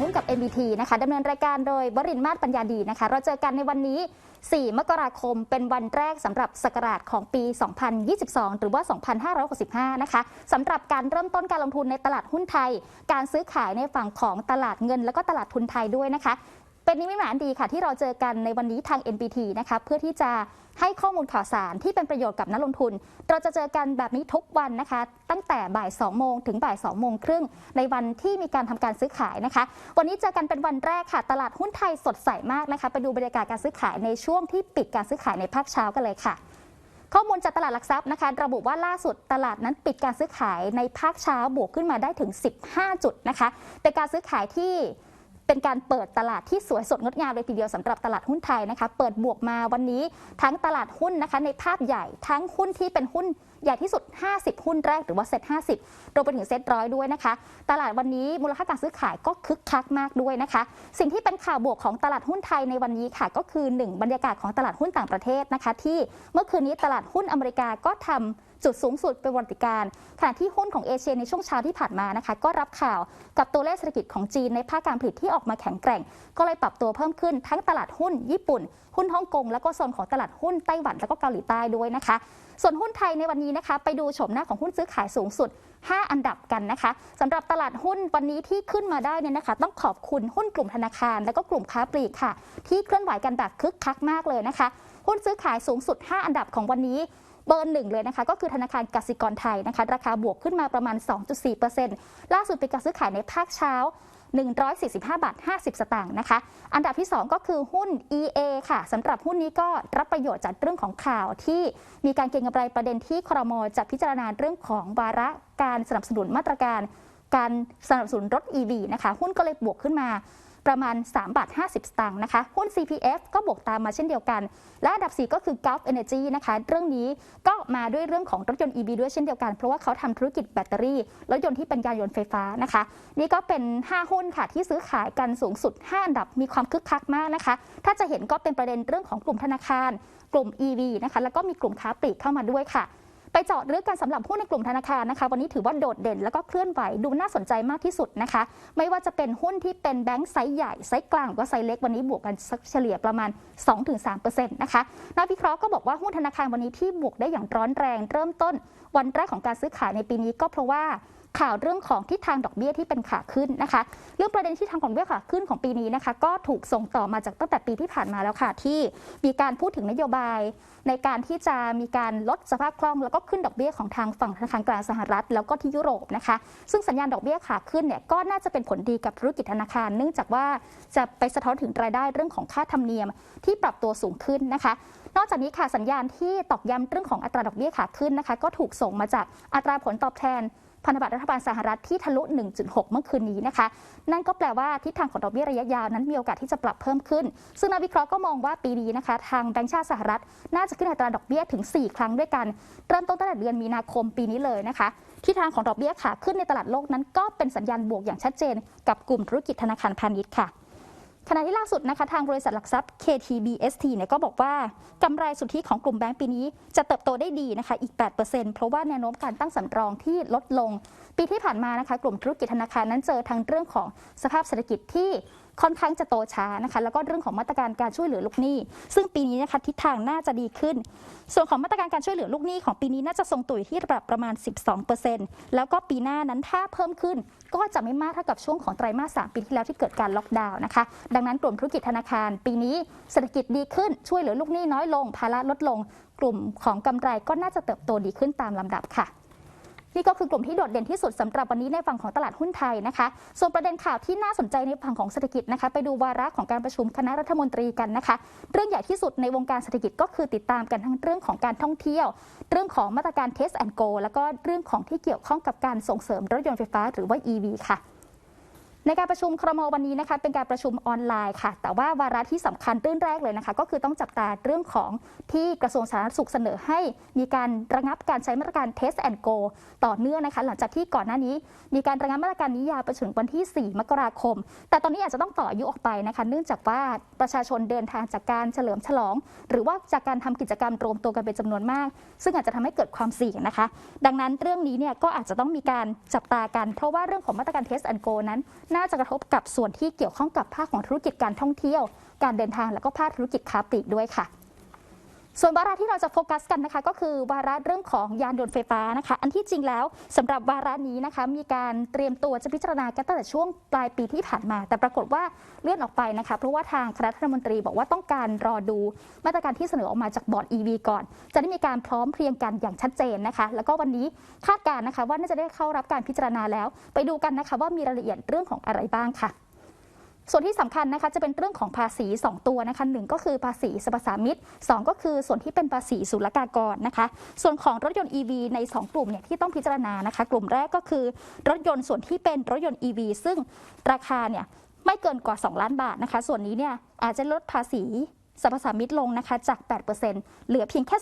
หุ้นกับ MBT นะคะดำเนินรายการโดยบรินทร์มาศปัญญาดีนะคะ เราเจอกันในวันนี้ 4 มกราคมเป็นวันแรกสำหรับศักราชของปี 2022 หรือว่า 2565 นะคะสำหรับการเริ่มต้นการลงทุนในตลาดหุ้นไทย การซื้อขายในฝั่งของตลาดเงิน และก็ตลาดทุนไทยด้วยนะคะ เป็นนิมิตหมายอันดีค่ะ ที่เราเจอกันในวันนี้ทาง NBT นะคะเพื่อที่จะให้ข้อมูลข่าวสารที่เป็นประโยชน์กับนักลงทุน เราจะเจอกันแบบนี้ทุกวันนะคะ ตั้งแต่บ่าย2โมงถึงบ่าย2โมงครึ่งในวันที่มีการทำการซื้อขายนะคะ วันนี้เจอกันเป็นวันแรกค่ะ ตลาดหุ้นไทยสดใสมากนะคะ ไปดูบรรยากาศการซื้อขายในช่วงที่ปิดการซื้อขายในภาคเช้ากันเลยค่ะข้อมูลจากตลาดหลักทรัพย์นะคะ ระบุว่าล่าสุดตลาดนั้นปิดการซื้อขายในภาคเช้าบวกขึ้นมาได้ถึง 15 จุดนะคะ เป็นการซื้อขายที่ เป็นการเปิดตลาดที่สวยสดงดงามเลยทีเดียวสำหรับตลาดหุ้นไทยนะคะ เปิดบวกมาวันนี้ทั้งตลาดหุ้นนะคะ ในภาพใหญ่ทั้งหุ้นที่เป็นหุ้นใหญ่ที่สุด 50 หุ้นแรกหรือว่าเซ็ต50รวมไปถึงเซ็ตร้อยด้วยนะคะ ตลาดวันนี้มูลค่าการซื้อขายก็คึกคักมากด้วยนะคะ สิ่งที่เป็นข่าวบวกของตลาดหุ้นไทยในวันนี้ค่ะ ก็คือ 1 บรรยากาศของตลาดหุ้นต่างประเทศนะคะ ที่เมื่อคืนนี้ตลาดหุ้นอเมริกาก็ทำ จุดสูงสุดเป็นวันติการขณะที่หุ้นของเอเชียในช่วงเช้าที่ผ่านมานะคะก็รับข่าวกับตัวเลขเศรษฐกิจของจีนในภาคการผลิตที่ออกมาแข็งแกร่ง ก็เลยปรับตัวเพิ่มขึ้นทั้งตลาดหุ้น ญี่ปุ่น หุ้นฮ่องกงแล้วก็โซนของตลาดหุ้นไต้หวันแล้วก็เกาหลีใต้ด้วยนะคะ ส่วนหุ้นไทยในวันนี้นะคะไปดูโฉมหน้าของหุ้นซื้อขายสูงสุด 5 อันดับกันนะคะสำหรับตลาดหุ้นวันนี้ที่ขึ้นมาได้เนี่ยนะคะ ต้องขอบคุณหุ้นกลุ่มธนาคาร แล้วก็กลุ่มค้าปลีกค่ะ ที่เคลื่อนไหวกันแบบคึกคักมากเลยนะคะ หุ้นซื้อขายสูงสุด 5 อันดับของวันนี้ เบอร์หนึ่งเลยนะคะก็คือธนาคารกสิกรไทยนะคะราคาบวกขึ้นมาประมาณ 2.4%ล่าสุดเป็นการซื้อขายในภาคเช้า 145 บาท 50 สตางค์นะคะ อันดับที่ 2 ก็คือหุ้น EA ค่ะสำหรับหุ้นนี้ก็รับประโยชน์จากเรื่องของข่าวที่มีการเก็งกำไรประเด็นที่ครมจะพิจารณาเรื่องของวาระการสนับสนุนมาตรการ การสนับสนุนรถ EV นะคะ หุ้นก็เลยบวกขึ้นมา ประมาณ3บาท50 สตางค์นะคะหุ้น CPF ก็บวกตามมาเช่นเดียวกัน และอันดับ 4 ก็คือ Gulf Energy นะคะเรื่องนี้ก็มาด้วยเรื่องของรถยนต์ EV ด้วยเช่นเดียวกัน เพราะว่าเขาทำธุรกิจแบตเตอรี่รถยนต์ที่เป็นยานยนต์ไฟฟ้านะคะ นี่ก็เป็น 5 หุ้นค่ะที่ซื้อขายกันสูงสุด 5 อันดับมีความคึกคักมากนะคะ ถ้าจะเห็นก็เป็นประเด็นเรื่องของกลุ่มธนาคาร กลุ่ม EV นะคะแล้วก็มีกลุ่มค้าปลีกเข้ามาด้วยค่ะ เจาะลึกกันสำหรับหุ้นในกลุ่มธนาคารนะคะ วันนี้ถือว่าโดดเด่นแล้วก็เคลื่อนไหวดูน่าสนใจมากที่สุดนะคะ ไม่ว่าจะเป็นหุ้นที่เป็นแบงก์ไซส์ใหญ่ไซส์กลางหรือว่าไซส์เล็กวันนี้บวกกันสักเฉลี่ยประมาณ 2-3%นะคะนักวิเคราะห์ก็บอกว่าหุ้นธนาคารวันนี้ที่บวกได้อย่างร้อนแรง เริ่มต้นวันแรกของการซื้อขายในปีนี้ก็เพราะว่า ข่าวเรื่องของทิศทางดอกเบี้ยที่เป็นขาขึ้นนะคะ เรื่องประเด็นที่ทางของดอกเบี้ยขาขึ้นของปีนี้นะคะ ก็ถูกส่งต่อมาจากตั้งแต่ปีที่ผ่านมาแล้วค่ะ ที่มีการพูดถึงนโยบาย ในการที่จะมีการลดสภาพคล่อง แล้วก็ขึ้นดอกเบี้ยของทางฝั่งธนาคารกลางสหรัฐ แล้วก็ที่ยุโรปนะคะ ซึ่งสัญญาณดอกเบี้ยขาขึ้นเนี่ยก็น่าจะเป็นผลดีกับธุรกิจธนาคาร เนื่องจากว่าจะไปสะท้อนถึงรายได้เรื่องของค่าธรรมเนียมที่ปรับตัวสูงขึ้นนะคะนอกจากนี้ค่ะสัญญาณที่ตอกย้ำเรื่องของอัตราดอกเบี้ยขาขึ้นนะคะ ก็ถูกส่งมาจากอัตราผลตอบแทน พันธบัตรรัฐบาลสหรัฐที่ทะลุ 1.6 เมื่อคืนนี้นะคะ นั่นก็แปลว่าทิศทางของดอกเบี้ยระยะยาวนั้นมีโอกาสที่จะปรับเพิ่มขึ้น ซึ่งนักวิเคราะห์ก็มองว่าปีนี้นะคะ ทางแบงก์ชาติสหรัฐ น่าจะขึ้นอัตราดอกเบี้ยถึง 4 ครั้งด้วยกัน เริ่มต้นตั้งแต่เดือนมีนาคมปีนี้เลยนะคะทิศทางของดอกเบี้ยขาขึ้นในตลาดโลกนั้นก็เป็นสัญญาณบวกอย่างชัดเจน กับกลุ่มธุรกิจธนาคารพาณิชย์ค่ะ ขณะที่ล่าสุดนะคะทางบริษัทหลักทรัพย์ KTBST เนี่ยก็บอกว่ากำไรสุทธิของกลุ่มแบงก์ปีนี้ จะเติบโตได้ดีนะคะอีก 8%เพราะว่าแนวโน้มการตั้งสำรองที่ลดลง ปีที่ผ่านมานะคะกลุ่มธุรกิจธนาคารนั้นเจอทั้งเรื่องของสภาพเศรษฐกิจที่ ค่อนข้างจะโตช้านะคะ แล้วก็เรื่องของมาตรการการช่วยเหลือลูกหนี้ ซึ่งปีนี้นะคะทิศทางน่าจะดีขึ้น ส่วนของมาตรการการช่วยเหลือลูกหนี้ของปีนี้น่าจะทรงตัวอยู่ที่ระดับประมาณ 12%แล้วก็ปีหน้านั้นถ้าเพิ่มขึ้น ก็จะไม่มากเท่ากับช่วงของไตรมาส 3 ปีที่แล้วที่เกิดการล็อกดาวน์นะคะ ดังนั้นกลุ่มธุรกิจธนาคาร ปีนี้เศรษฐกิจดีขึ้นช่วยเหลือลูกหนี้น้อยลงภาระลดลง กลุ่มของกำไรก็น่าจะเติบโตดีขึ้นตามลำดับค่ะ นี่ก็คือกลุ่มที่โดดเด่นที่สุดสำหรับวันนี้ในฝั่งของตลาดหุ้นไทยนะคะ ส่วนประเด็นข่าวที่น่าสนใจในฝั่งของเศรษฐกิจนะคะ ไปดูวาระของการประชุมคณะรัฐมนตรีกันนะคะ เรื่องใหญ่ที่สุดในวงการเศรษฐกิจก็คือติดตามกันทั้งเรื่องของการท่องเที่ยว เรื่องของมาตรการ Test and Go แล้วก็เรื่องของที่เกี่ยวข้องกับการส่งเสริมรถยนต์ไฟฟ้าหรือว่า EV ค่ะ ในการประชุมครมวันนี้นะคะเป็นการประชุมออนไลน์ค่ะ แต่ว่าวาระที่สำคัญเรื่องแรกเลยนะคะ ก็คือต้องจับตาเรื่องของที่กระทรวงสาธารณสุขเสนอให้ มีการระงับการใช้มาตรการ Test and Go ต่อเนื่องนะคะ หลังจากที่ก่อนหน้านี้ มีการระงับมาตรการนี้ยาวไปถึงวันที่ 4 มกราคม แต่ตอนนี้อาจจะต้องต่ออายุออกไปนะคะ เนื่องจากว่าประชาชนเดินทางจากการเฉลิมฉลอง หรือว่าจากการทำกิจกรรมรวมตัวกันเป็นจำนวนมาก ซึ่งอาจจะทำให้เกิดความเสี่ยงนะคะ ดังนั้นเรื่องนี้เนี่ยก็อาจจะต้องมีการจับตากัน เพราะว่าเรื่องของมาตรการ Test and Go นั้นน่าจะกระทบกับส่วนที่เกี่ยวข้องกับภาคของธุรกิจการท่องเที่ยว การเดินทางและก็ภาคธุรกิจค้าปลีกด้วยค่ะ ส่วนวาระที่เราจะโฟกัสกันนะคะ ก็คือวาระเรื่องของยานยนต์ไฟฟ้านะคะ อันที่จริงแล้วสำหรับวาระนี้นะคะ มีการเตรียมตัวจะพิจารณากันตั้งแต่ช่วงปลายปีที่ผ่านมา แต่ปรากฏว่าเลื่อนออกไปนะคะ เพราะว่าทางคณะรัฐมนตรีบอกว่าต้องการรอดูมาตรการที่เสนอออกมาจากบอร์ด EV ก่อน จะได้มีการพร้อมเพรียงกันอย่างชัดเจนนะคะ แล้วก็วันนี้คาดการณ์นะคะ ว่าน่าจะได้เข้ารับการพิจารณาแล้ว ไปดูกันนะคะ ว่ามีรายละเอียดเรื่องของอะไรบ้างค่ะ ส่วนที่สำคัญนะคะจะเป็นเรื่องของภาษี 2 ตัวนะคะหนึ่งก็คือภาษีสรรพสามิตสองก็คือส่วนที่เป็นภาษีศุลกากรนะคะ ส่วนของรถยนต์ EV ใน 2 กลุ่มเนี่ยที่ต้องพิจารณานะคะ กลุ่มแรกก็คือรถยนต์ส่วนที่เป็นรถยนต์ EV ซึ่งราคาเนี่ยไม่เกินกว่า 2 ล้านบาทนะคะ ส่วนนี้เนี่ยอาจจะลดภาษีสรรพสามิตลงนะคะจาก 8%เหลือเพียงแค่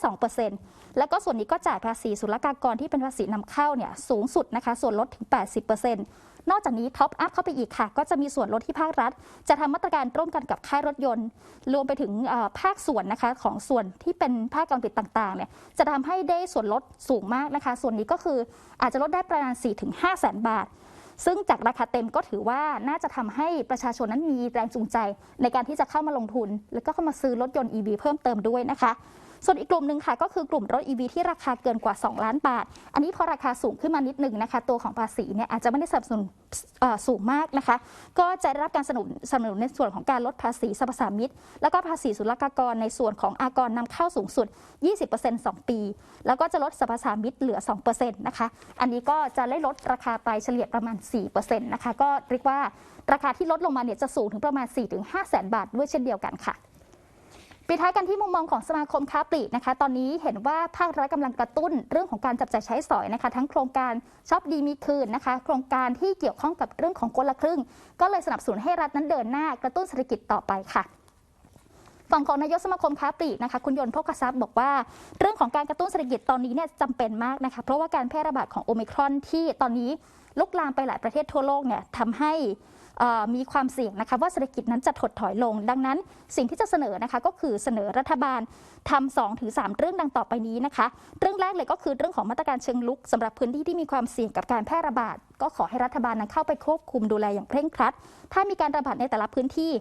2%แล้วก็ส่วนนี้ก็จ่ายภาษีศุลกากรที่เป็นภาษีนำเข้าเนี่ยสูงสุดนะคะ ส่วนลดถึง 80% นอกจากนี้ท็อปอัพเข้าไปอีกค่ะ ก็จะมีส่วนลดที่ภาครัฐ จะทำมาตรการร่วมกันกับค่ายรถยนต์ รวมไปถึงภาคส่วนนะคะของส่วนที่เป็นภาคการผลิตต่างๆเนี่ยจะทำให้ได้ส่วนลดสูงมากนะคะ ส่วนนี้ก็คืออาจจะลดได้ประมาณ 4-5แสนบาทซึ่งจากราคาเต็มก็ถือว่าน่าจะทำให้ประชาชนนั้นมีแรงจูงใจ ในการที่จะเข้ามาลงทุน แล้วก็เข้ามาซื้อรถยนต์ EV เพิ่มเติมด้วยนะคะ ส่วนอีกกลุ่มหนึ่งค่ะก็คือกลุ่มรถ EV ที่ราคาเกินกว่า 2 ล้านบาท อันนี้พอราคาสูงขึ้นมานิดหนึ่งนะคะ ตัวของภาษีเนี่ยอาจจะไม่ได้สนับสนุนสูงมากนะคะ ก็จะได้รับการสนับสนุนในส่วนของการลดภาษีสรรพสามิตแล้วก็ภาษีศุลกากรในส่วนของอากรนำเข้าสูงสุด 20% 2 ปี แล้วก็จะลดสรรพสามิตเหลือ 2%นะคะ อันนี้ก็จะได้ลดราคาไปเฉลี่ยประมาณ 4%นะคะ ก็เรียกว่าราคาที่ลดลงมาเนี่ยจะสูงถึงประมาณ 4-5แสนบาทด้วยเช่นเดียวกันค่ะ ปิดท้ายกันที่มุมมองของสมาคมค้าปลีกนะคะ ตอนนี้เห็นว่าภาครัฐกำลังกระตุ้นเรื่องของการจับจ่ายใช้สอยนะคะ ทั้งโครงการช็อปดีมีคืนนะคะ โครงการที่เกี่ยวข้องกับเรื่องของคนละครึ่ง ก็เลยสนับสนุนให้รัฐนั้นเดินหน้ากระตุ้นเศรษฐกิจต่อไปค่ะ ฝั่งของนายกสมาคมค้าปลีกนะคะคุณยนต์พกทรัพย์บอกว่า เรื่องของการกระตุ้นเศรษฐกิจตอนนี้เนี่ยจำเป็นมากนะคะเพราะว่าการแพร่ระบาดของโอมิครอนที่ตอนนี้ลุกลามไปหลายประเทศทั่วโลกเนี่ยทำให้มีความเสี่ยงนะคะว่าเศรษฐกิจนั้นจะถดถอยลง ดังนั้นสิ่งที่จะเสนอนะคะก็คือเสนอรัฐบาลทำสองถึงสามเรื่องดังต่อไปนี้นะคะ เรื่องแรกเลยก็คือเรื่องของมาตรการเชิงลุกสำหรับพื้นที่ที่มีความเสี่ยงกับการแพร่ระบาด ก็ขอให้รัฐบาลนั้นเข้าไปควบคุมดูแลอย่างเคร่งครัด ถ้ามีการระบาดในแต่ละพื้นที่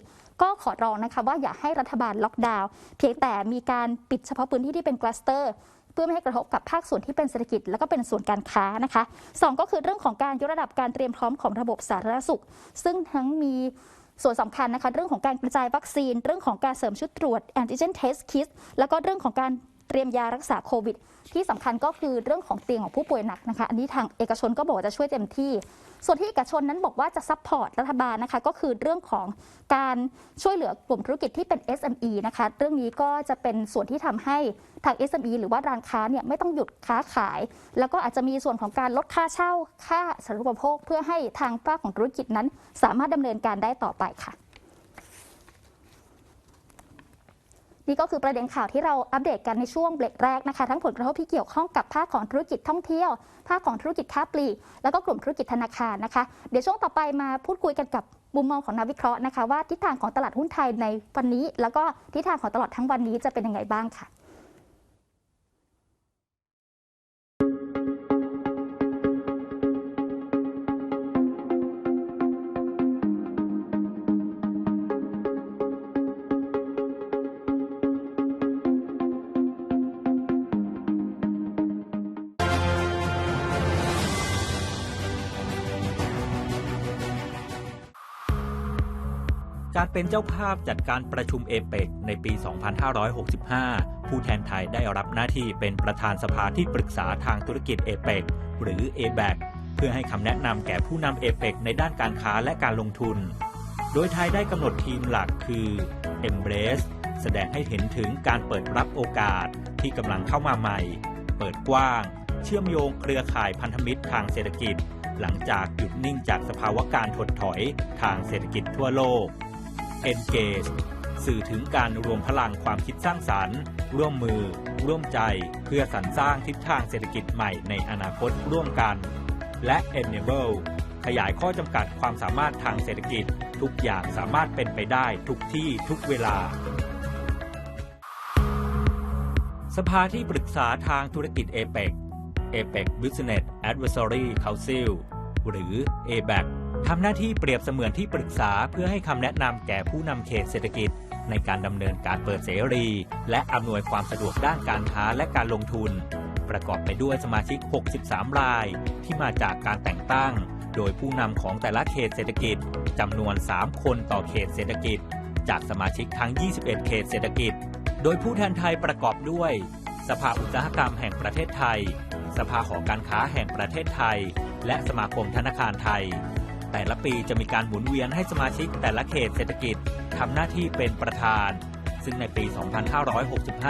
ก็ขอร้องนะคะว่าอย่าให้รัฐบาลล็อกดาวน์เพียงแต่มีการปิดเฉพาะพื้นที่ที่เป็นคลัสเตอร์เพื่อไม่ให้กระทบกับภาคส่วนที่เป็นเศรษฐกิจ แล้วก็เป็นส่วนการค้านะคะสองก็คือเรื่องของการยกระดับการเตรียมพร้อมของระบบสาธารณสุข ซึ่งทั้งมีส่วนสำคัญนะคะ เรื่องของการกระจายวัคซีน เรื่องของการเสริมชุดตรวจแอนติเจนเทสคิสแล้วก็เรื่องของการ เตรียมยารักษาโควิด ที่สำคัญก็คือเรื่องของเตียงของผู้ป่วยหนักนะคะ อันนี้ทางเอกชนก็บอกว่าจะช่วยเต็มที่ ส่วนที่เอกชนนั้นบอกว่าจะซัพพอร์ตรัฐบาลนะคะ ก็คือเรื่องของการช่วยเหลือกลุ่มธุรกิจที่เป็น SME นะคะ เรื่องนี้ก็จะเป็นส่วนที่ทำให้ทาง SME หรือว่าร้านค้าเนี่ยไม่ต้องหยุดค้าขาย แล้วก็อาจจะมีส่วนของการลดค่าเช่า ค่าสารณูปโภค เพื่อให้ทางภาคของธุรกิจนั้น สามารถดำเนินการได้ต่อไปค่ะ นี่ก็คือประเด็นข่าวที่เราอัปเดตกันในช่วงเบรกแรกนะคะ ทั้งผลกระทบที่เกี่ยวข้องกับภาคของธุรกิจท่องเที่ยว ภาคของธุรกิจค้าปลีกแล้วก็กลุ่มธุรกิจธนาคารนะคะ เดี๋ยวช่วงต่อไปมาพูดคุยกันกับมุมมองของนักวิเคราะห์นะคะ ว่าทิศทางของตลาดหุ้นไทยในวันนี้ แล้วก็ทิศทางของตลอดทั้งวันนี้จะเป็นยังไงบ้างค่ะ การเป็นเจ้าภาพจัดการประชุมเอเปกในปี 2565 ผู้แทนไทยได้รับหน้าที่เป็นประธานสภาที่ปรึกษาทางธุรกิจเอเปกหรือ a b a c เพื่อให้คำแนะนำแก่ผู้นำเอเปกในด้านการค้าและการลงทุน โดยไทยได้กำหนดทีมหลักคือ Embrace แสดงให้เห็นถึงการเปิดรับโอกาสที่กำลังเข้ามาใหม่ เปิดกว้าง เชื่อมโยงเครือข่ายพันธมิตรทางเศรษฐกิจ หลังจากหยุดนิ่งจากสภาวะการถดถอยทางเศรษฐกิจทั่วโลก Engage สื่อถึงการรวมพลังความคิดสร้างสารรค์ ร่วมมือ ร่วมใจเพื่อสรรสร้างทิศทางเศรษฐกิจใหม่ในอนาคตร่วมกัน และ Enable ขยายข้อจำกัดความสามารถทางเศรษฐกิจ ทุกอย่างสามารถเป็นไปได้ทุกที่ทุกเวลา สภาที่ปรึกษาทางธุรกิจ APEC APEC Business Advisory Council หรือ ABAC ทำหน้าที่เปรียบเสมือนที่ปรึกษาเพื่อให้คำแนะนำแก่ผู้นำเขตเศรษฐกิจ ในการดำเนินการเปิดเสรี และอำนวยความสะดวกด้านการค้าและการลงทุน ประกอบไปด้วยสมาชิก 63 ราย ที่มาจากการแต่งตั้ง โดยผู้นำของแต่ละเขตเศรษฐกิจจำนวน 3 คนต่อเขตเศรษฐกิจ จากสมาชิกทั้ง 21 เขตเศรษฐกิจ โดยผู้แทนไทยประกอบด้วย สภาอุตสาหกรรมแห่งประเทศไทย สภาหอการค้าแห่งประเทศไทย และสมาคมธนาคารไทย แต่ละปีจะมีการหมุนเวียนให้สมาชิกแต่ละเขตเศรษฐกิจทำหน้าที่เป็นประธาน ซึ่งในปี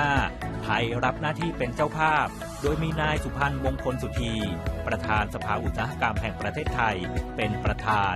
2565 ไทยรับหน้าที่เป็นเจ้าภาพ โดยมีนายสุพันธ์มงคลสุธี ประธานสภาอุตสาหกรรมแห่งประเทศไทยเป็นประธาน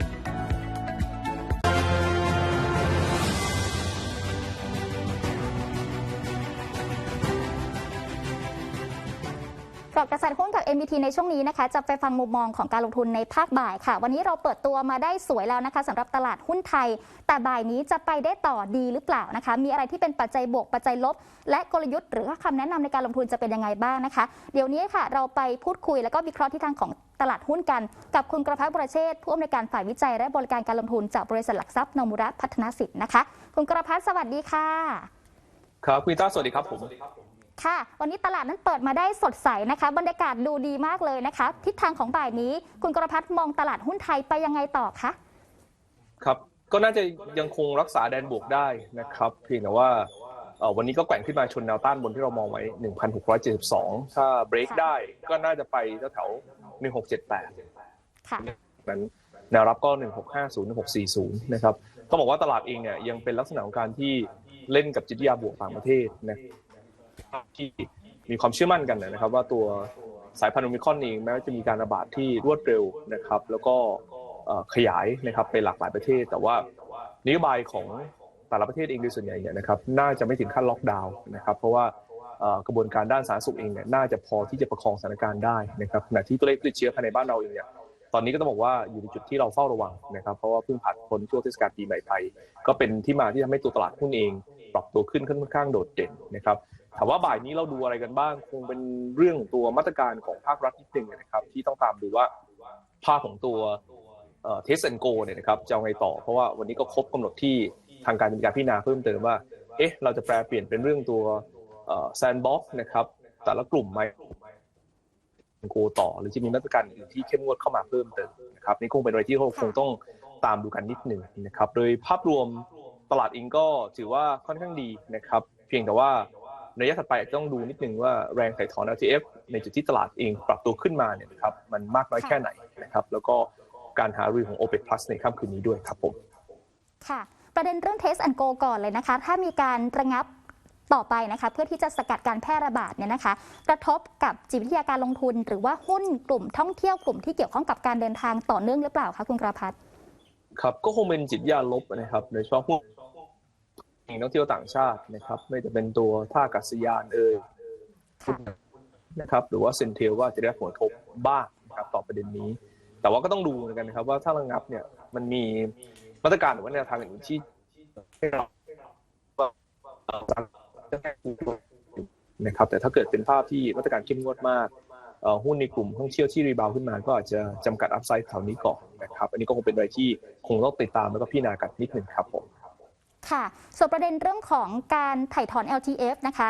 NBT ในช่วงนี้นะคะจะไปฟังมุมมองของการลงทุนในภาคบ่ายค่ะ วันนี้เราเปิดตัวมาได้สวยแล้วนะคะสำหรับตลาดหุ้นไทย แต่บ่ายนี้จะไปได้ต่อดีหรือเปล่านะคะ มีอะไรที่เป็นปัจจัยบวกปัจจัยลบ และกลยุทธ์หรือคำแนะนำในการลงทุนจะเป็นยังไงบ้างนะคะ เดี๋ยวนี้ค่ะเราไปพูดคุยแล้วก็วิเคราะห์ทิศทางของตลาดหุ้นกัน กับคุณกระพัฒน์ประเชษฐ์ผู้อำนวยการฝ่ายวิจัยและบริการการลงทุนจากบริษัทหลักทรัพย์นมุระพัฒนสิทธิ์นะคะ คุณกระพัฒน์สวัสดีค่ะ ครับคุณต้าสวัสดีครับผม ค่ะ วันนี้ตลาดนั้นเปิดมาได้สดใสนะคะ บรรยากาศดูดีมากเลยนะคะ ทิศทางของบ่ายนี้ คุณกรพัฒน์มองตลาดหุ้นไทยไปยังไงต่อคะครับก็น่าจะยังคงรักษาแดนบวกได้นะครับ เพียงแต่ว่าเอ่อวันนี้ก็แกว่งขึ้นมาชนแนวต้านบนที่เรามองไว้ 1,672 ถ้าเบรกค่ะได้ก็น่าจะไปแถวๆ1678ค่ะนั้นแนวรับก็ 1650 1640 นะครับต้องบอกว่าตลาดเองเนี่ยยังเป็นลักษณะของการที่เล่นกับจิตวิทยาบวกต่างประเทศนะครับ ที่มีความเชื่อมั่นกันนะครับ ว่าตัวสายพันธุ์โอมิคอนเองแม้ว่าจะมีการระบาดที่รวดเร็วนะครับ แล้วก็ขยายนะครับไปหลากหลายประเทศ แต่ว่านโยบายของแต่ละประเทศเองโดยส่วนใหญ่เนี่ยนะครับน่าจะไม่ถึงขั้นล็อกดาวน์นะครับ เพราะว่ากระบวนการด้านสาธารณสุขเองเนี่ยน่าจะพอที่จะประคองสถานการณ์ได้นะครับขณะที่ตัวเลขผู้ติดเชื้อภายในบ้านเราเองเนี่ยตอนนี้ก็ต้องบอกว่าอยู่ในจุดที่เราเฝ้าระวังนะครับ เพราะว่าเพิ่งผ่านพ้นช่วงเทศกาลปีใหม่ไปก็เป็นที่มาที่ทำให้ตัวตลาดหุ้นเอง ปรับตัวขึ้นค่อนข้างโดดเด่นนะครับ ถามว่าบ่ายนี้เราดูอะไรกันบ้าง คงเป็นเรื่องของตัวมาตรการของภาครัฐนิดหนึ่งนะครับ ที่ต้องตามดูว่าภาพของตัวเทสแอนโกเนี่ยนะครับจะเอาไงต่อ เพราะว่าวันนี้ก็ครบกำหนดที่ทางการมีการพิจารณาเพิ่มเติมว่า เอ๊ะ เราจะแปลเปลี่ยนเป็นเรื่องตัวแซนบ็อกนะครับ แต่ละกลุ่มไหมโกต่อ หรือจะมีมาตรการอื่นที่เข้มงวดเข้ามาเพิ่มเติมนะครับนี่คงเป็นอะไรที่เราคงต้องตามดูกันนิดหนึ่งนะครับ โดยภาพรวมตลาดเองก็ถือว่าค่อนข้างดีนะครับ เพียงแต่ว่า ระยะถัดไปอาจจะต้องดูนิดนึงว่าแรงถ่ายถอน LTF ในจุดที่ตลาดเองปรับตัวขึ้นมาเนี่ยนะครับมันมากน้อยแค่ไหนนะครับแล้วก็การหารือของ OPEC Plus ในค่ำคืนนี้ด้วยครับผมค่ะ ประเด็นเรื่อง Test and Go ก่อนเลยนะคะ ถ้ามีการระงับต่อไปนะคะ เพื่อที่จะสกัดการแพร่ระบาดเนี่ยนะคะ กระทบกับจิตวิทยาการลงทุน หรือว่าหุ้นกลุ่มท่องเที่ยวกลุ่มที่เกี่ยวข้องกับการเดินทางต่อเนื่องหรือเปล่าคะคุณกระพัฒน์ครับก็คงเป็นจิตวิทยาลบนะครับโดยเฉพาะพวกนั กท่องเที่ยวต่างชาตินะครับ ไม่จะเป็นตัวท่าอากาศยานเอ่ยนะครับ หรือว่าเซนเทลก็อาจะได้รับผลกระทบบ้างนะครับต่อประเด็นนี้ แต่ว่าก็ต้องดูนกันนะครับ ว่าถ้าระงับเนี่ยมันมีมาตรการหรือว่าแนวทางอื่นที่ให้เราเอ่อจะแก้ไขนะครับ แต่ถ้าเกิดเป็นภาพที่มาตรการเข้มงวดมากหุ้นในกลุ่มท่องเที่ยวที่รีบาวขึ้นมา ก็อาจจะจำกัดอัพไซด์แถวนี้ก่อนนะครับ อันนี้ก็คงเป็นอะไรที่คงต้องติดตามแล้วก็พิจารณากันนิดหนึ่งครับผม ค่ะส่วนประเด็นเรื่องของการถ่ายถอน LTF นะคะ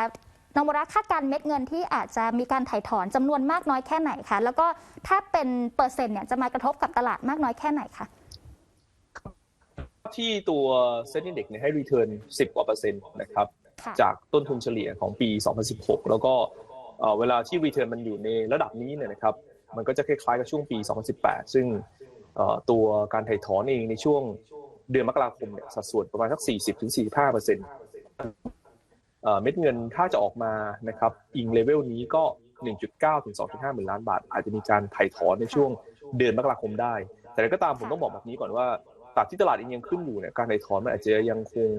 นมระคาดการณ์เม็ดเงินที่อาจจะมีการถ่ายถอนจำนวนมากน้อยแค่ไหนคะแล้วก็ถ้าเป็นเปอร์เซ็นต์เนี่ยจะมากระทบกับตลาดมากน้อยแค่ไหนคะที่ตัวเซ็นดีเด็กเนี่ยให้รีเทิร์น10กว่าเปอร์เซ็นต์นะครับค่ะจากต้นทุนเฉลี่ยของปี 2016 แล้วก็เอ่อเวลาที่รีเทิร์นมันอยู่ในระดับนี้เนี่ยนะครับมันก็จะคล้ายๆกับช่วงปี 2018 ซึ่งเอ่อตัวการถ่ายถอนเองในช่วง เดือนมกราคมเนี่ยสัดส่วนประมาณสัก 40-45เปอร์เซ็นต์เม็ดเงินถ้าจะออกมานะครับอิงเลเวลนี้ก็ 1.9 ถึง 2.5หมื่นล้านบาท อาจจะมีการไถ่ถอนในช่วงเดือนมกราคมได้ แต่ก็ตามผมต้องบอกแบบนี้ก่อนว่าตราบที่ตลาดเองยังขึ้นอยู่เนี่ยการไถ่ถอนมันอาจจะยังคง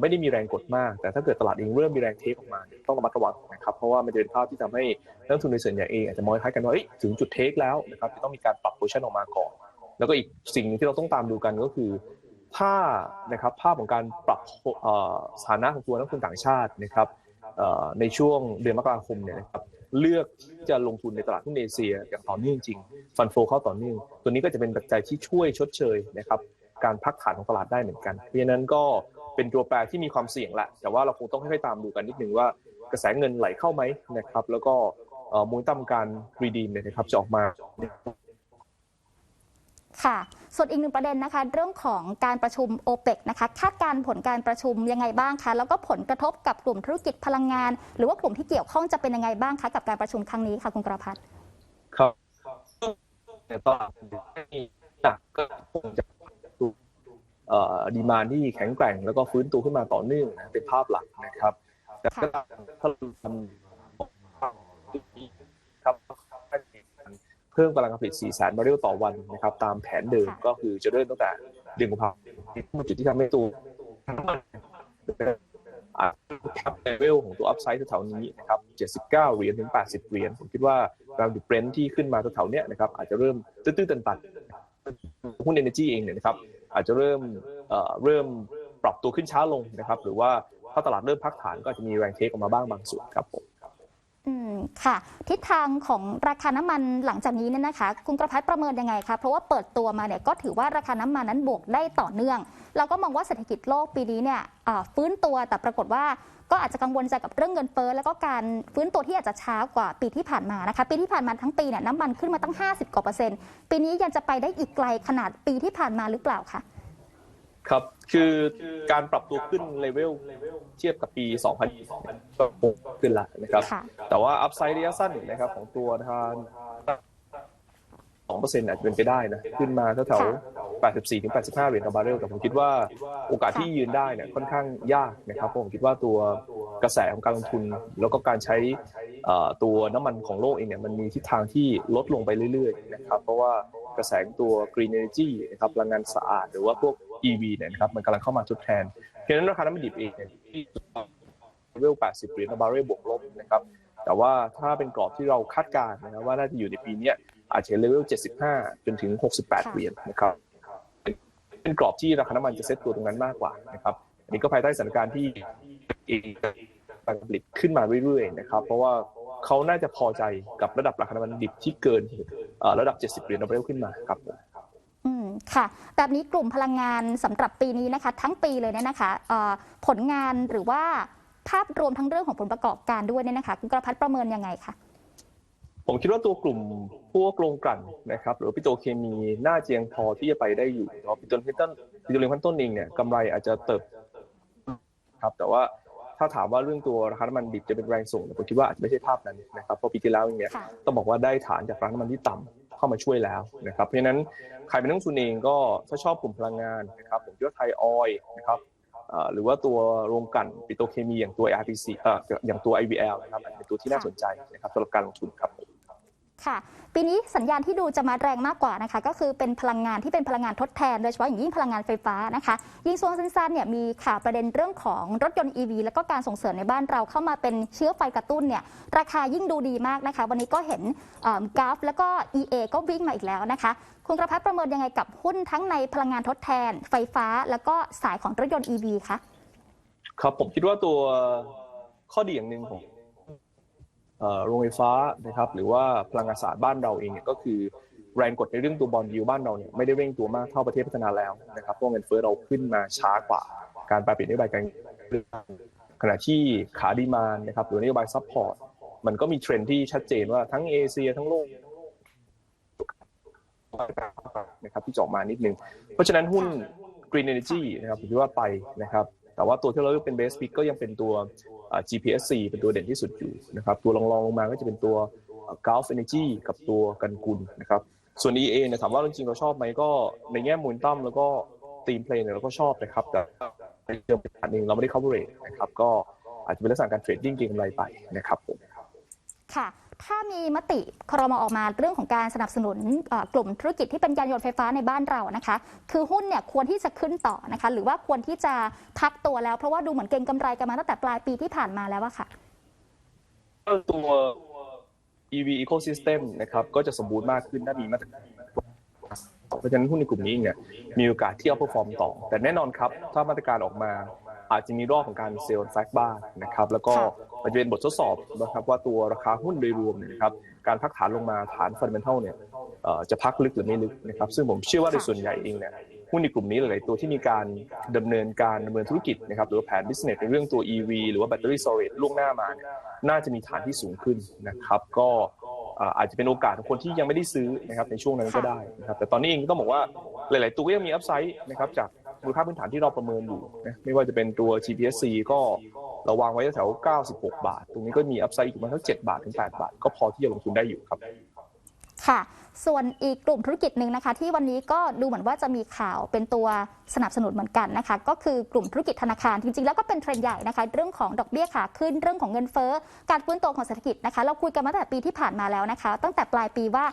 ไม่ได้มีแรงกดมาก แต่ถ้าเกิดตลาดเองเริ่มมีแรงเทคออกมา ต้องระมัดระวังนะครับ เพราะว่ามันจะเป็นภาพที่ทำให้นักลงทุนในส่วนใหญ่เองอาจจะมองคล้ายกันว่าเอ้ยถึงจุดเทคแล้วนะครับจะต้องมีการปรับโพชั่นออกมาก่อน แล้วก็อีกสิ่งหนึ่งที่เราต้องตามดูกันก็คือ ถ้านะครับภาพของการปรับสถานะของตัวนักลงทุนต่างชาตินะครับในช่วงเดือนมกราคมเนี่ยนะครับเลือกที่จะลงทุนในตลาดหุ้นเอเชียอย่างต่อเนื่องจริงฟันโฟเข้าต่อเนื่อง ตัวนี้ก็จะเป็นปัจจัยที่ช่วยชดเชยนะครับการพักฐานของตลาดได้เหมือนกัน เพราะฉะนั้นก็เป็นตัวแปรที่มีความเสี่ยงแหละ แต่ว่าเราคงต้องค่อยๆตามดูกันนิดนึงว่ากระแสเงินไหลเข้าไหมนะครับ แล้วก็มูลตั้มการรีดีมเนี่ยนะครับจะออกมา ค่ะ ส่วนอีกหนึ่งประเด็นนะคะ เรื่องของการประชุมโอเปกนะคะ คาดการผลการประชุมยังไงบ้างคะ แล้วก็ผลกระทบกับกลุ่มธุรกิจพลังงาน หรือว่ากลุ่มที่เกี่ยวข้องจะเป็นยังไงบ้างคะกับการประชุมครั้งนี้ค่ะคุณกระพัฒน์ครับในตลาดที่หนักก็คงจะดูเอ่อดีมานที่แข็งแกร่ง แล้วก็ฟื้นตัวขึ้นมาต่อเนื่องนะเป็นภาพหลักนะครับ แต่ก็ถ้าเราทำ พิ่มกำลังการผลิต 4 แสนบาร์เรลต่อวันนะครับตามแผนเดิมก็คือจะเริ่มตั้งแต่เดือนกุมภาพันธ์จุดที่ทำให้ตัวอ่าแคปเลเวลของตัวอัพไซด์แถวๆนี้นะครับ 79 เหรียญถึง 80 เหรียญ ผมคิดว่าการดูเบรนที่ขึ้นมาแถวๆเนี้ยนะครับอาจจะเริ่มตื้อๆตันๆหุ้น Energy เองเนี่ยนะครับอาจจะเริ่มเอ่อเริ่มปรับตัวขึ้นช้าลงนะครับ หรือว่าถ้าตลาดเริ่มพักฐานก็อาจจะมีแรงเทคออกมาบ้างบางส่วนครับผม อืมค่ะ ทิศทางของราคาน้ำมันหลังจากนี้เนี่ยนะคะ คุณกระพัฒน์ประเมินยังไงคะเพราะว่าเปิดตัวมาเนี่ยก็ถือว่าราคาน้ำมันนั้นบวกได้ต่อเนื่อง เราก็มองว่าเศรษฐกิจโลกปีนี้เนี่ยอ่าฟื้นตัวแต่ปรากฏว่าก็อาจจะกังวลใจกับเรื่องเงินเฟ้อแล้วก็การฟื้นตัวที่อาจจะช้ากว่าปีที่ผ่านมานะคะ ปีที่ผ่านมาทั้งปีเนี่ยน้ำมันขึ้นมาตั้ง 50กว่าเปอร์เซ็นต์ปีนี้ยังจะไปได้อีกไกลขนาดปีที่ผ่านมาหรือเปล่าคะ ครับคือการปรับตัวขึ้นเลเวลเทียบกับปี 2020ก็คงขึ้นละนะครับ ค่ะ แต่ว่าอัพไซด์ระยะสั้นนะครับ ของตัวทาง2%อาจจะเป็นไปได้นะ ขึ้นมาแถวๆ84ถึง85 เหรียญต่อบาร์เรลแต่ผมคิดว่าโอกาสที่ยืนได้เนี่ยค่อนข้างยากนะครับเพราะผมคิดว่าตัวกระแสของการลงทุน แล้วก็การใช้เอ่อตัวน้ำมันของโลกเองเนี่ยมันมีทิศทางที่ลดลงไปเรื่อยๆนะครับเพราะว่ากระแสตัว green energy นะครับพลังงานสะอาด หรือว่าพวก EV เนี่ยนะครับมันกำลังเข้ามาทดแทนเพราะฉะนั้นราคาน้ำมันดิบเองเนี่ยที่เลเวล 80 เหรียญต่อบาร์เรลบวกลบนะครับแต่ว่าถ้าเป็นกรอบที่เราคาดการณ์นะครับว่าน่าจะอยู่ในปีเนี้ยอาจจะเลเวล 75 จนถึง 68 เหรียญนะครับเป็นกรอบที่ราคาน้ำมันจะเซ็ตตัวตรงนั้นมากกว่านะครับอันนี้ก็ภายใต้สถานการณ์ที่เองการผลิตขึ้นมาเรื่อยๆนะครับเพราะว่าเขาน่าจะพอใจกับระดับราคาน้ำมันดิบที่เกินเอ่อระดับ 70 เหรียญต่อบาร์เรลขึ้นมาครับผมอืม ค่ะ แบบนี้กลุ่มพลังงานสำหรับปีนี้นะคะ ทั้งปีเลยเนี่ยนะคะเอ่อผลงานหรือว่าภาพรวมทั้งเรื่องของผลประกอบการด้วยเนี่ยนะคะคุณกระพัฒน์ประเมินยังไงคะผมคิดว่าตัวกลุ่มพวกโรงกลั่นนะครับ หรือว่าปิโตรเคมีน่าจะยังพอที่จะไปได้อยู่เพราะปิโตรเคมีต้นปิโตรเคมีขั้นต้นเองเนี่ยกำไรอาจจะเติบครับ แต่ว่าถ้าถามว่าเรื่องตัวราคาน้ำมันดิบจะเป็นแรงส่งเนี่ยผมคิดว่าอาจจะไม่ใช่ภาพนั้นนะครับเพราะปีที่แล้วเนี่ยค่ะต้องบอกว่าได้ฐานจากราคาน้ำมันที่ต่ำ เข้ามาช่วยแล้วนะครับเพราะฉะนั้นใครเป็นนักลงทุนเองก็ถ้าชอบกลุ่มพลังงานนะครับผมคิดว่าไทยออยนะครับหรือว่าตัวโรงกันปิโตรเคมีอย่างตัว RPC เอ่ออย่างตัว IVL นะครับเป็นตัวที่น่าสนใจนะครับสำหรับการลงทุนครับ ค่ะ ปีนี้สัญญาณที่ดูจะมาแรงมากกว่านะคะ ก็คือเป็นพลังงานที่เป็นพลังงานทดแทน โดยเฉพาะอย่างยิ่งพลังงานไฟฟ้านะคะยิ่งช่วงสั้นๆเนี่ยมีข่าวประเด็นเรื่องของรถยนต์ EV แล้วก็การส่งเสริมในบ้านเราเข้ามาเป็นเชื้อไฟกระตุ้นเนี่ยราคายิ่งดูดีมากนะคะ วันนี้ก็เห็นกราฟแล้วก็ EA ก็วิ่งมาอีกแล้วนะคะ คุณกระพัฒประเมินยังไงกับหุ้นทั้งในพลังงานทดแทน ไฟฟ้า แล้วก็สายของรถยนต์ EV คะครับผมคิดว่าตัวข้อดีอย่างหนึ่งของ โรงไฟฟ้านะครับหรือว่าพลังงานสะอาดบ้านเราเองเนี่ยก็คือแรงกดในเรื่องตัวบอลยูบ้านเราเนี่ยไม่ได้เร่งตัวมากเท่าประเทศพัฒนาแล้วนะครับเพราะเงินเฟ้อเราขึ้นมาช้ากว่า การแปลเปลี่ยนนโยบายการเงินขณะที่ขาดีมานนะครับหรือนโยบายซัพพอร์ตมันก็มีเทรนที่ชัดเจนว่าทั้งเอเชียทั้งโลกนะครับที่จะออกมานิดนึง เพราะฉะนั้นหุ้น Green Energy นะครับผมคิดว่าไปนะครับ แต่ว่าตัวที่เราเลือกเป็น base pick ก็ยังเป็นตัว GPSC เป็นตัวเด่นที่สุดอยู่นะครับ ตัวรองๆลงมาก็จะเป็นตัว Gulf Energy กับตัวกันกุลนะครับ ส่วน EA เนี่ยถามว่าจริงๆเราชอบไหมก็ในแง่มูลตั้มแล้วก็ทีมเพลย์เนี่ยเราก็ชอบนะครับ แต่ในเชิงบริหารเองเราไม่ได้ coverage นะครับ ก็อาจจะเป็นลักษณะการเทรดดิ้งเก็งกำไรไปนะครับผมค่ะ ถ้ามีมติครมออกมาเรื่องของการสนับสนุนกลุ่มธุรกิจที่เป็นยานยนต์ไฟฟ้าในบ้านเรานะคะ คือหุ้นเนี่ยควรที่จะขึ้นต่อนะคะ หรือว่าควรที่จะพักตัวแล้ว เพราะว่าดูเหมือนเก็งกำไรกันมาตั้งแต่ปลายปีที่ผ่านมาแล้วอะค่ะตัว EV ecosystem นะครับก็จะสมบูรณ์มากขึ้นถ้ามีมาตรการเพราะฉะนั้นหุ้นในกลุ่มนี้เนี่ยมีโอกาสที่เอา perform ต่อ แต่แน่นอนครับ ถ้ามาตรการออกมา อาจจะมีรอบของการเซลล์แฟกบ้างนะครับแล้วก็ค่ะมันจะเป็นบททดสอบนะครับว่าตัวราคาหุ้นโดยรวมเนี่ยนะครับการพักฐานลงมาฐานฟันเดเมนทัลเนี่ยเอ่อจะพักลึกหรือไม่ลึกนะครับซึ่งผมเชื่อว่าโดยส่วนใหญ่เองเนี่ยหุ้นในกลุ่มนี้หลาย ๆ ตัวที่มีการดำเนินการดำเนินธุรกิจนะครับหรือว่าแผน business ในเรื่องตัว EV หรือว่า battery storage ล่วงหน้ามาเนี่ยน่าจะมีฐานที่สูงขึ้นนะครับก็เอ่ออาจจะเป็นโอกาสของคนที่ยังไม่ได้ซื้อนะครับในช่วงนั้นก็ได้นะครับแต่ตอนนี้เองต้องบอกว่าหลาย ๆ ตัวก็ยังมีอัพไซด์นะครับจาก มูลค่าพื้นฐานที่เราประเมินอยู่นะไม่ว่าจะเป็นตัว GPSC ก็เราวางไว้แถวๆ96 บาท ตรงนี้ก็มีอัพไซด์อยู่มาทั้ง7บาทถึง 8 บาท ก็พอที่จะลงทุนได้อยู่ครับ ค่ะ ส่วนอีกกลุ่มธุรกิจหนึ่งนะคะ ที่วันนี้ก็ดูเหมือนว่าจะมีข่าวเป็นตัวสนับสนุนเหมือนกันนะคะ ก็คือกลุ่มธุรกิจธนาคารจริงๆ แล้วก็เป็นเทรนด์ใหญ่นะคะ เรื่องของดอกเบี้ยขาขึ้นเรื่องของเงินเฟ้อการฟื้นตัวของเศรษฐกิจนะคะ เราคุยกันมาตั้งแต่ปีที่ผ่านมาแล้วนะคะ ตั้งแต่ปลายปีว่า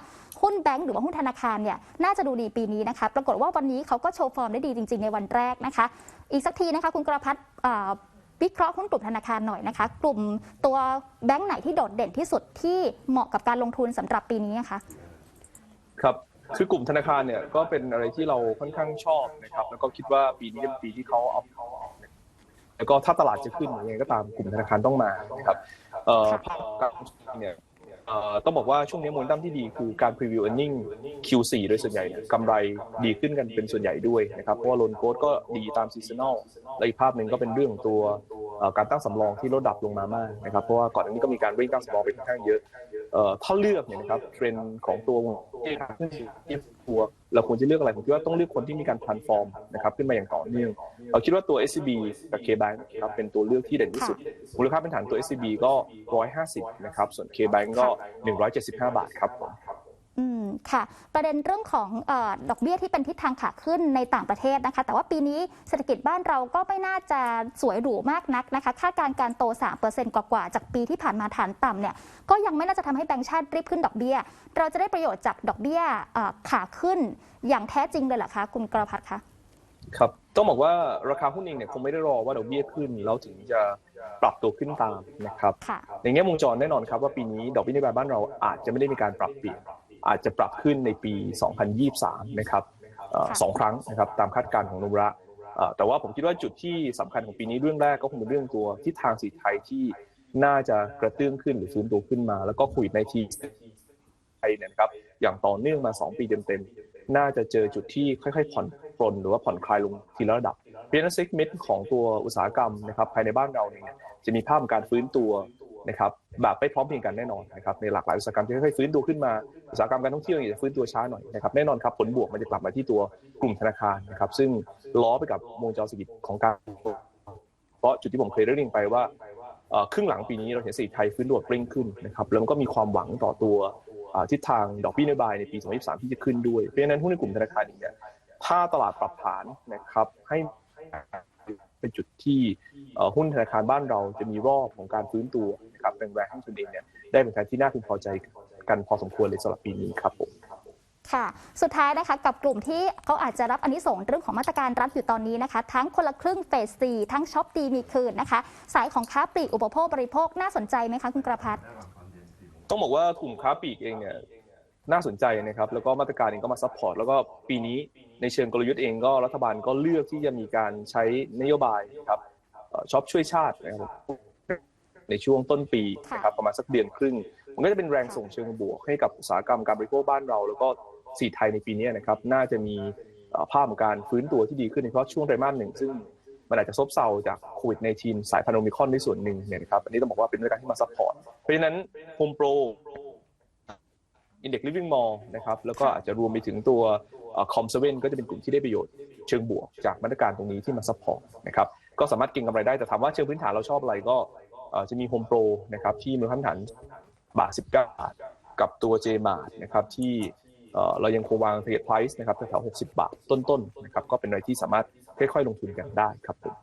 หุ้นแบงก์หรือว่าหุ้นธนาคารเนี่ยน่าจะดูดีปีนี้นะคะ ปรากฏว่าวันนี้เขาก็โชว์ฟอร์มได้ดีจริง ๆในวันแรกนะคะ อีกสักทีนะคะคุณกระพัฒน์วิเคราะห์หุ้นกลุ่มธนาคารหน่อยนะคะ กลุ่มตัวแบงก์ไหนที่โดดเด่นที่สุดที่เหมาะกับการลงทุนสำหรับปีนี้นะคะ ครับคือกลุ่มธนาคารเนี่ยก็เป็นอะไรที่เราค่อนข้างชอบนะครับ แล้วก็คิดว่าปีนี้เป็นปีที่เขาเอาแล้วก็ถ้าตลาดจะขึ้นยังไงก็ตามกลุ่มธนาคารต้องมานะครับภาพการลงทุนเนี่ยต้องบอกว่าช่วงนี้มูลตั้มที่ดีคือการพรีวิว e a r n i n g Q4 โดยส่วนใหญ่เนี่ยกำไรดีขึ้นกันเป็นส่วนใหญ่ด้วยนะครับเพราะว่าโลนโค้ดก็ดีตามซีซันอลและอีกภาพหนึ่งก็เป็นเรื่องตัวการตั้งสำรองที่ลดดับลงมามากนะครับเพราะว่าก่อนอันนี้ก็มีการเร่งตั้งสำรองไปค่อนข้างเยอะ ถ้าเลือกเนี่ยนะครับเทรนด์ของตัวที่ที่ตัวเราควรจะเลือกอะไรผมคิดว่าต้องเลือกคนที่มีการ transform นะครับขึ้นมาอย่างต่อเนื่องเราคิดว่าตัว SCB กับ KBank ครับเป็นตัวเลือกที่เด่นที่สุด มูลค่าพื้นฐานตัว SCB ก็ 150 นะครับ ส่วน KBank ก็ 175 บาทครับผม อืมค่ะ ประเด็นเรื่องของเออดอกเบี้ยที่เป็นทิศทางขาขึ้นในต่างประเทศนะคะ แต่ว่าปีนี้เศรษฐกิจบ้านเราก็ไม่น่าจะสวยหรูมากนักนะคะคาดการณ์การโต 3%กว่าๆจากปีที่ผ่านมาฐานต่ำเนี่ยก็ยังไม่น่าจะทำให้แบงก์ชาติรีบขึ้นดอกเบี้ย เราจะได้ประโยชน์จากดอกเบี้ยเอ่อขาขึ้นอย่างแท้จริงเลยเหรอคะคุณกระพัฒน์คะครับต้องบอกว่าราคาหุ้นเองเนี่ยคงไม่ได้รอว่าดอกเบี้ยขึ้นแล้วถึงจะปรับตัวขึ้นตามนะครับค่ะในแง่วงจรแน่นอนครับว่าปีนี้ดอกเบี้ยนโยบายบ้านเราอาจจะไม่ได้มีการปรับเปลี่ยน อาจจะปรับขึ้นในปี 2023 นะครับเอ่อค่ะสองครั้งนะครับตามคาดการณ์ของนุระเอ่อแต่ว่าผมคิดว่าจุดที่สำคัญของปีนี้เรื่องแรกก็คงเป็นเรื่องตัวทิศทางสีไทยที่น่าจะกระเตื้องขึ้นหรือฟื้นตัวขึ้นมา แล้วก็โควิดในทีไทยเนี่ยนะครับ อย่างต่อเนื่องมา 2 ปีเต็มๆน่าจะเจอจุดที่ค่อยๆผ่อนปลนหรือว่าผ่อนคลายลงทีละระดับเพราะฉะนั้นเซกเมนต์ของตัวอุตสาหกรรมนะครับภายในบ้านเราเนี่ยจะมีภาพของการฟื้นตัวนะครับ แบบไม่พร้อมเพียงกันแน่นอนนะครับในหลากหลายอุตสาหกรรมที่ค่อยๆฟื้นตัวขึ้นมาอุตสาหกรรมการท่องเที่ยวเนี่ยจะฟื้นตัวช้าหน่อยนะครับแน่นอนครับผลบวกมันจะกลับมาที่ตัวกลุ่มธนาคารนะครับซึ่งล้อไปกับวงจรเศรษฐกิจของการเพราะจุดที่ผมเคยได้เรียนไปว่าครึ่งหลังปีนี้เราเห็นเศรษฐกิจไทยฟื้นตัวเร่งขึ้นนะครับแล้วมันก็มีความหวังต่อตัวทิศทางดอกเบี้ยนโยบายในปี 2023 ที่จะขึ้นด้วยเพราะฉะนั้นหุ้นในกลุ่มธนาคารเนี่ยถ้าตลาดปรับฐานนะครับให้เป็นจุดที่หุ้นธนาคารบ้านเราจะมีรอบของการฟื้นตัว นะครับเป็นแรงให้ทุนเองเนี่ยได้เป็นการที่น่าพึงพอใจกันพอสมควรเลยสำหรับปีนี้ครับผมค่ะ สุดท้ายนะคะกับกลุ่มที่เขาอาจจะรับอนนิสงส์เรื่องของมาตรการรัฐอยู่ตอนนี้นะคะ ทั้งคนละครึ่งเฟสซีทั้งช็อปดีมีคืนนะคะ สายของค้าปลีกอุปโภคบริโภคน่าสนใจไหมคะคุณกระพัฒน์ต้องบอกว่ากลุ่มค้าปลีกเองเนี่ยน่าสนใจนะครับแล้วก็มาตรการเองก็มาซัพพอร์ตแล้วก็ปีนี้ในเชิงกลยุทธ์เองก็รัฐบาลก็เลือกที่จะมีการใช้นโยบายนะครับเอ่อช็อปช่วยชาตินะครับ ในช่วงต้นปีนะครับประมาณสักเดือนครึ่ง มันก็จะเป็นแรงส่งเชิงบวกให้กับอุตสาหกรรมการบริโภคบ้านเรา แล้วก็สีไทยในปีนี้นะครับน่าจะมีเอ่อภาพของการฟื้นตัวที่ดีขึ้นในเฉพาะช่วงไตรมาสหนึ่งซึ่งมันอาจจะซบเซาจากโควิดในทีสายพันธุ์โอมิครอนในส่วนหนึ่งเนี่ยนะครับอันนี้ต้องบอกว่าเป็นมาตรการที่มาซัพพอร์ตเพราะฉะนั้นโฮมโปร Index Living Mall นะครับแล้วก็อาจจะรวมไปถึงตัวคอมเซเว่นก็จะเป็นกลุ่มที่ได้ประโยชน์เชิงบวกจากมาตรการตรงนี้ที่มาซัพพอร์ตนะครับก็สามารถเก็งกำไรได้แต่ถามว่าเชิงพื้นฐานเราชอบอะไรก็เอ่อ จะมี Home Pro นะครับที่มูลค่าพื้นฐานบาท 19 บาท กับตัว J Mart นะครับที่เอ่อเรายังคงวาง target price นะครับแถวๆ60 บาทต้นๆนะครับก็เป็นอะไรที่สามารถค่อยๆลงทุนกันได้ครับผม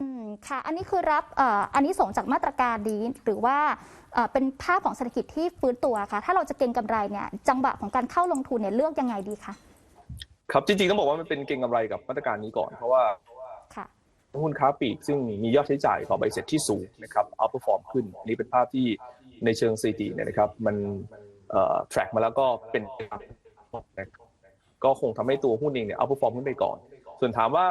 อืมค่ะ อันนี้คือรับเอ่ออันนี้ส่งส์จากมาตรการนี้หรือว่าเอ่อเป็นภาพของเศรษฐกิจที่ฟื้นตัวคะถ้าเราจะเก็งกำไรเนี่ยจังหวะของการเข้าลงทุนเนี่ยเลือกยังไงดีคะครับจริงๆต้องบอกว่ามันเป็นเก็งกำไรกับมาตรการนี้ก่อนเพราะว่าค่ะ หุ้นค้าปลีกซึ่งมียอดใช้จ่ายต่อใบเสร็จที่สูงนะครับเอาเปอร์ฟอร์มขึ้นอันนี่เป็นภาพที่ในเชิงสถิติเนี่ยนะครับ มันเอ่อ track มาแล้วก็เป็นนะครับก็คงทำให้ตัวหุ้นเองเนี่ยเอาเปอร์ฟอร์มขึ้นไปก่อน ส่วนถามว่า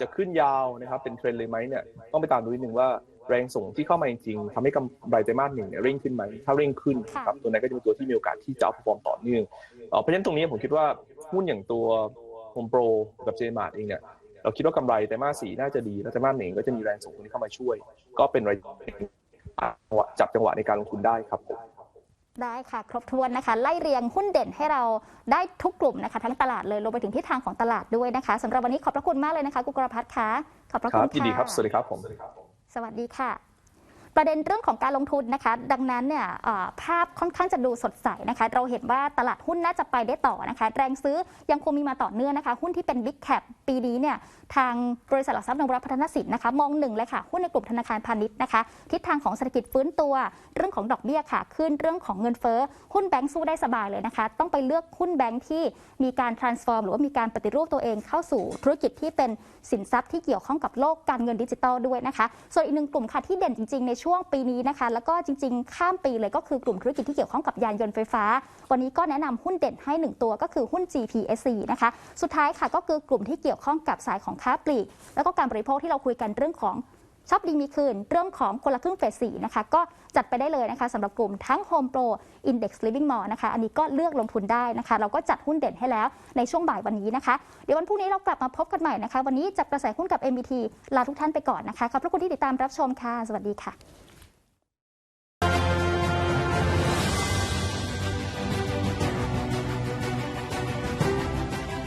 จะขึ้นยาวนะครับเป็นเทรนด์เลยไหมเนี่ยต้องไปตามดูนิดนึงว่าแรงส่งที่เข้ามาจริงๆทำให้กำไรไตรมาสหนึ่งเนี่ยเร่งขึ้นไหมถ้าเร่งขึ้นนะครับตัวนั้นก็จะเป็นตัวที่มีโอกาสที่จะเอาฟอร์มต่อเนื่องเอ่อเพราะฉะนั้นตรงนี้ผมคิดว่าหุ้นอย่างตัวโฮมโปรกับเจมาร์เองเนี่ย เราคิดว่ากำไรไตรมาสสี่น่าจะดีแล้วไตรมาสหนึ่งก็จะมีแรงส่งตรงนี้เข้ามาช่วย ก็เป็นรายจังหวะจับจังหวะในการลงทุนได้ครับผมได้ค่ะ ครบถ้วนนะคะ ไล่เรียงหุ้นเด่นให้เราได้ทุกกลุ่มนะคะ ทั้งตลาดเลยรวมไปถึงทิศทางของตลาดด้วยนะคะสำหรับวันนี้ขอบพระคุณมากเลยนะคะกุกรพัฒน์ค่ะขอบพระคคุรัณบค่ะยินดีครับ สวัสดีครับผม สวัสดีค่ะ ประเด็นเรื่องของการลงทุนนะคะ ดังนั้นเนี่ยภาพค่อนข้างจะดูสดใสนะคะ เราเห็นว่าตลาดหุ้นน่าจะไปได้ต่อนะคะ แรงซื้อยังคงมีมาต่อเนื่องนะคะ หุ้นที่เป็นบิ๊กแคปปีนี้เนี่ยทางบริษัทหลักทรัพย์นวรัตน์พัฒนสินนะคะ มองหนึ่งเลยค่ะ หุ้นในกลุ่มธนาคารพาณิชย์นะคะ ทิศทางของเศรษฐกิจฟื้นตัว เรื่องของดอกเบี้ยค่ะ ขึ้นเรื่องของเงินเฟ้อ หุ้นแบงก์สู้ได้สบายเลยนะคะ ต้องไปเลือกหุ้นแบงก์ที่มีการ transform หรือว่ามีการปฏิรูปตัวเองเข้าสู่ธุรกิจที่เป็นสินทรัพย์ที่เกี่ยวข้องกับโลกการเงินดิจิตอลด้วยนะคะ ส่วนอีกหนึ่งกลุ่มค่ะที่เด่นจริงๆในชช่วงปีนี้นะคะ แล้วก็จริง ๆ ข้ามปีเลยก็คือกลุ่มธุรกิจที่เกี่ยวข้องกับยานยนต์ไฟฟ้า วันนี้ก็แนะนำหุ้นเด่นให้หนึ่งตัวก็คือหุ้น GPSC นะคะ สุดท้ายค่ะก็คือกลุ่มที่เกี่ยวข้องกับสายของค้าปลีก แล้วก็การบริโภคที่เราคุยกันเรื่องของ ชอบดีมีคืน เรื่องของคนละครึ่งเฟสสี่นะคะ ก็จัดไปได้เลยนะคะสำหรับกลุ่มทั้ง Home Pro Index Living Mall นะคะ อันนี้ก็เลือกลงทุนได้นะคะ เราก็จัดหุ้นเด่นให้แล้วในช่วงบ่ายวันนี้นะคะ เดี๋ยววันพรุ่งนี้เรากลับมาพบกันใหม่นะคะ วันนี้จับกระแสหุ้นกับ MBT ลาทุกท่านไปก่อนนะคะ ขอบพระคุณที่ติดตามรับชมค่ะ สวัสดีค่ะ